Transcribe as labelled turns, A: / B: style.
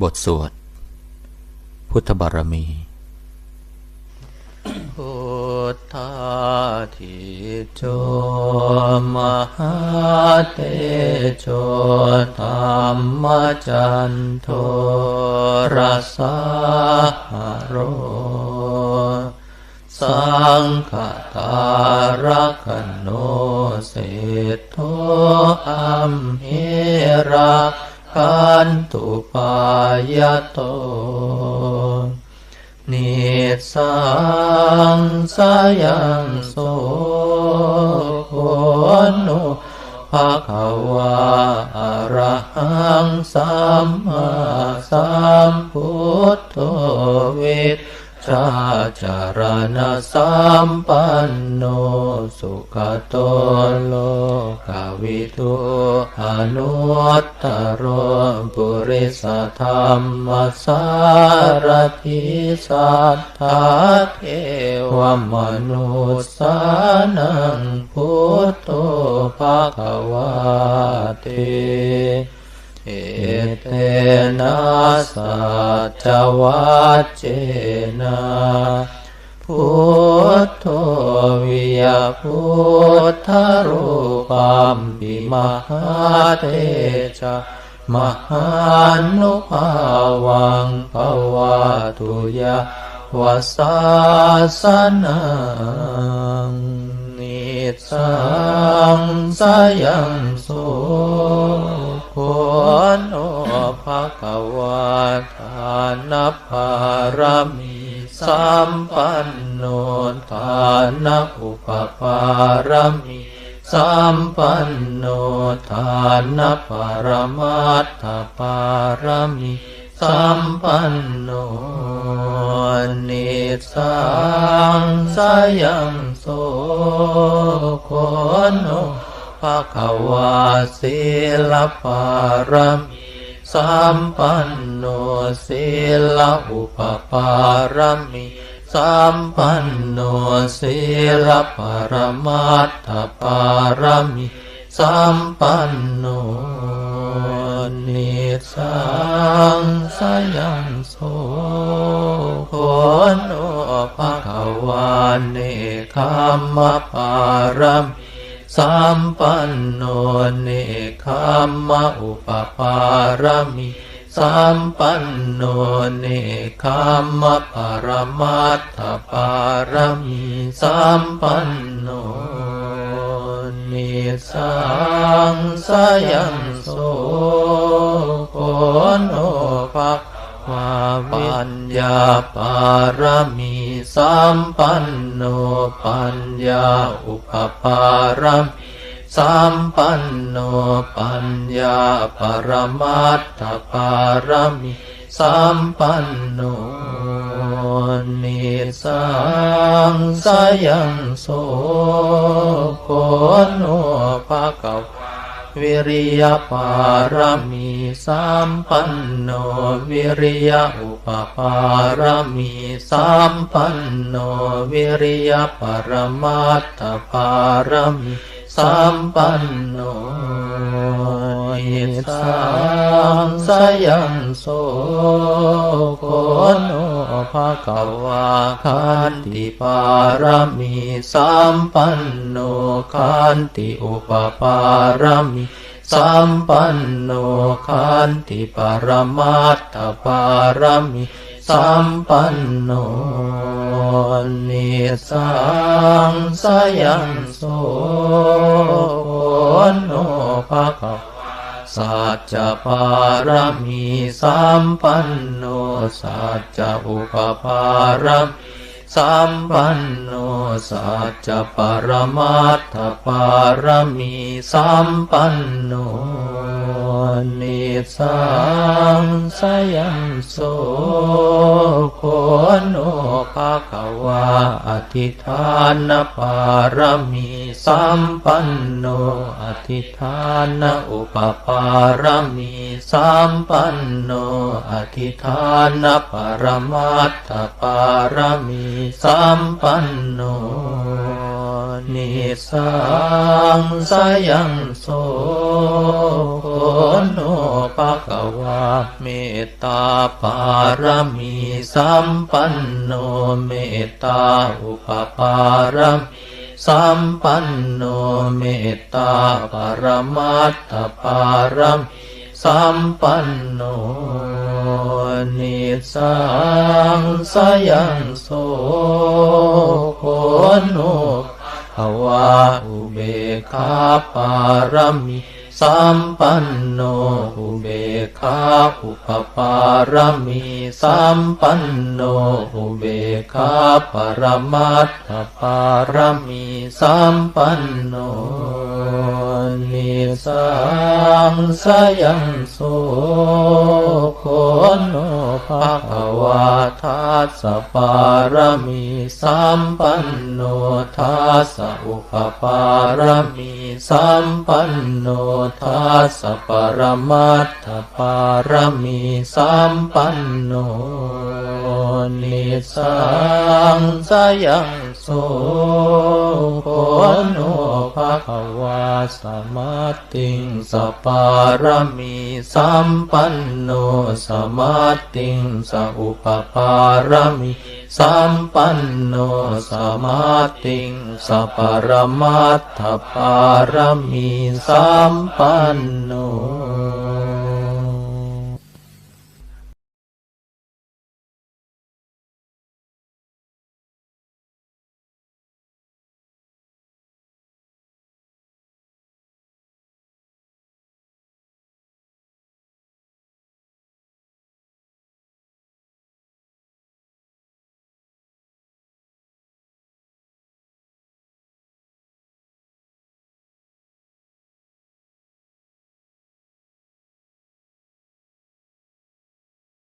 A: บทสวด พุทธบารมี พุทธาทิโจมหาเตโชธรรมจันโทรสาหโรสังฆทารคโนเศธโทอัมเหระ คันตุปายโตนิสังสยังโสโหนุภะคะวะอะระหังสัมมาสัมพุทโธวิช ชาจารณะสัมปันโนสุขโตโลกวิทุอนุตตรปุริสธรรมสารทิสัทธาเทวมนุสสานังพุทโธภะคะวะเต เอเตนะสัจวัจเจนะพุทโธวิยาพุทธรูปัมปิมหาเตชะมหานุภาวังภวะตุยาวสาสนังนิสังสยังโส โหนโอภะคะวะทานัพพารมีสัมปันโนทานอุปปารมีสัมปันโนทานปรมัตถปารมีสัมปันโนนิสังสยังโสโคโน ภะคะวะศีลปารมีสัมปันโนศีลอุปปารมีสัมปันโนศีลปรมัตถปารมีสัมปันโนนิสังสยังโสโคนโอภะคะวะเนคัมมะปารมี สัมปันโนเนคัมมะอุปปารมิสัมปันโนเนคัมมะปรมัตถปารมิสัมปันโนนิสังสยังโสโคโอภะวาปัญญาปารมี สัมปันโนปัญญาอุปปารมีสัมปันโนปัญญาปรมัตถปารมีสัมปันโนนิสังสยังโสโคโนภะคะววิริยปารมีสัมปันโนวิริยอุ ปปารมีสัมปันโนวิริยปรมัตถปารมีสัมปันโนอิสังสยังโสโคโนภะคะวะคันติปารมีสัมปันโนคันติอุปปารมี สัมปันโนคันติปรมัตถปารมิสัมปันโนนิสังสยังโสโนภะคะสัจจะปารมีสัมปันโนสัจจะอุปปารมีสัมปันโน สัจจะปรมัตถปารมีสัมปันโน นิสังสยังโสโคนโอภะควะอธิฐานปารมีสัมปันโนอธิฐานอุปปารมีสัมปันโนอธิฐานปรมัตถปารมีสัมปันโน นิสังสยังโสโนภะคะวะเมตตาปารมีสัมปันโนเมตตาอุปปารมีสัมปันโนเมตตาปรมัตถปารมีสัมปันโนนิสังสยังโสโคโน ภวะอุเบกขาปารมีสัมปันโนอุเบกขาอุปปารมีสัมปันโนอุเบกขาปรมัตถปารมีสัมปันโนนิสังสยังโสโคโนภะาทัสสะปารมีสัมปันโนทัสสะอุปปารมีสัมปันโนทัสสะปรมัตถปารมีสัมปันโนนิสังสยัง โสโคโนภะคะวะสัมมาติงสปปารมีสัมปันโนสมาติงสอุปปารมีสัมปันโนสมาติงสปารมัตถปารมีสัมปันโน